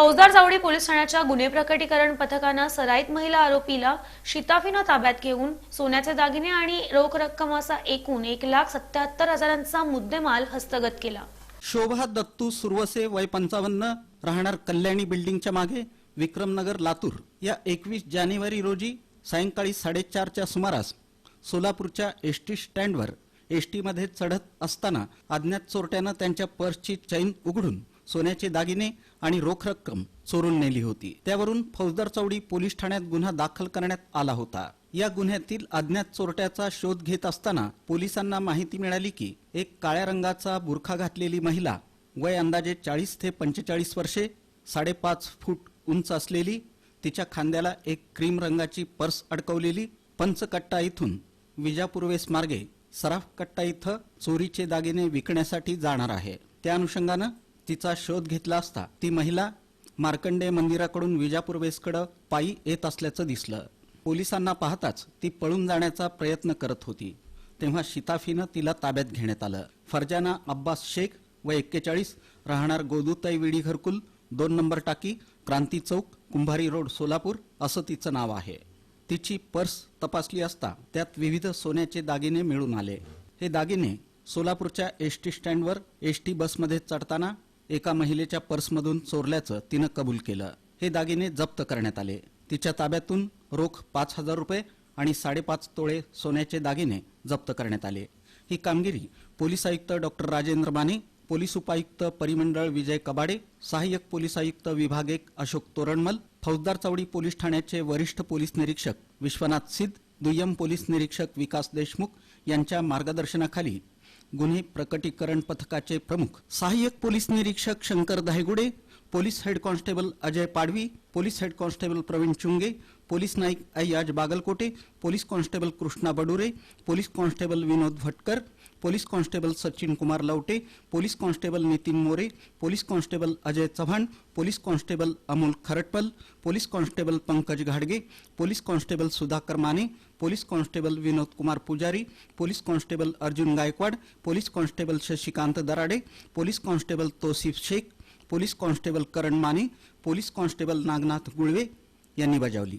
फौजदार जावडी पोलीस ठाण्याच्या गुन्हे प्रकटीकरण पथकानं सराईत महिला आरोपीला शिताफीनं ताब्यात घेऊन सोन्याचे दागिने आणि रोख रक्कम असा एकूण एक लाख सत्याहत्तर हजारांचा मुद्देमाल हस्तगत केला. शोभा दत्तू सुरवसे वय पंचावन्न राहणार कल्याणी बिल्डिंगच्या मागे विक्रमनगर लातूर. या एकवीस जानेवारी रोजी सायंकाळी साडेचारच्या सुमारास सोलापूरच्या एस टी स्टँडवर एस टीमध्ये चढत असताना अज्ञात चोरट्यानं त्यांच्या पर्सची चैन उघडून सोन्याचे दागिने आणि रोख रक्कम चोरून नेली होती. त्यावरून फौजदार चौडी पोलीस ठाण्यात गुन्हा दाखल करण्यात आला होता. या गुन्ह्यातील अज्ञात चोरट्याचा शोध घेत असताना पोलिसांना माहिती मिळाली की एक काळ्या रंगाचा बुरखा घातलेली महिला वय अंदाजे चाळीस ते पंचेचाळीस वर्षे साडेपाच फूट उंच असलेली तिच्या खांद्याला एक क्रीम रंगाची पर्स अडकवलेली पंचकट्टा इथून विजापूर्वेस मार्गे सराफ कट्टा इथं चोरीचे दागिने विकण्यासाठी जाणार आहे. त्या अनुषंगानं तिचा शोध घेतला असता ती महिला मार्कंडे मंदिराकडून विजापूर वेसकडं पायी येत असल्याचं दिसलं. पोलिसांना पाहताच ती पळून जाण्याचा प्रयत्न करत होती. तेव्हा शिताफीनं तिला ताब्यात घेण्यात आलं. फरजाना अब्बास शेख व एक्केचाळीस राहणार गोदुताई विडी घरकुल दोन नंबर टाकी क्रांती चौक कुंभारी रोड सोलापूर असं तिचं नाव आहे. तिची पर्स तपासली असता त्यात विविध सोन्याचे दागिने मिळून आले. हे दागिने सोलापूरच्या एस टी स्टँडवर एस टी बसमध्ये चढताना एका महिलेच्या पर्समधून चोरल्याचं तिनं कबूल केलं. हे दागिने जप्त करण्यात आले. तिच्या ताब्यातून रोख पाच हजार रुपये आणि साडेपाच तोळे सोन्याचे दागिने जप्त करण्यात आले. ही कामगिरी पोलीस आयुक्त डॉक्टर राजेंद्र माने पोलीस उपायुक्त परिमंडळ विजय कबाडे सहाय्यक पोलीस आयुक्त विभाग एक अशोक तोरणमल फौजदार चौडी पोलीस ठाण्याचे वरिष्ठ पोलीस निरीक्षक विश्वनाथ सिद्ध दुय्यम पोलीस निरीक्षक विकास देशमुख यांच्या मार्गदर्शनाखाली गुन्हे प्रकटीकरण पथकाचे प्रमुख सहाय्यक पोलीस निरीक्षक Shankar Dahegude police head constable Ajay Padvi police head constable Pravin Chunge police naik Ayyaz Bagalkote police constable Krishna Badure police constable Vinod Bhatkar police constable Sachin Kumar Lavate police constable Nitin More police constable Ajay Chavan police constable Amol Khartapal police constable Pankaj घाडगे police constable Sudhakar Mane police constable Vinod Kumar Pujari police constable Arjun Gaikwad police constable Shashikant Darade police constable Tosif Shaikh police constable Karan Mane police constable Nagnath Gulve यांनी बजावली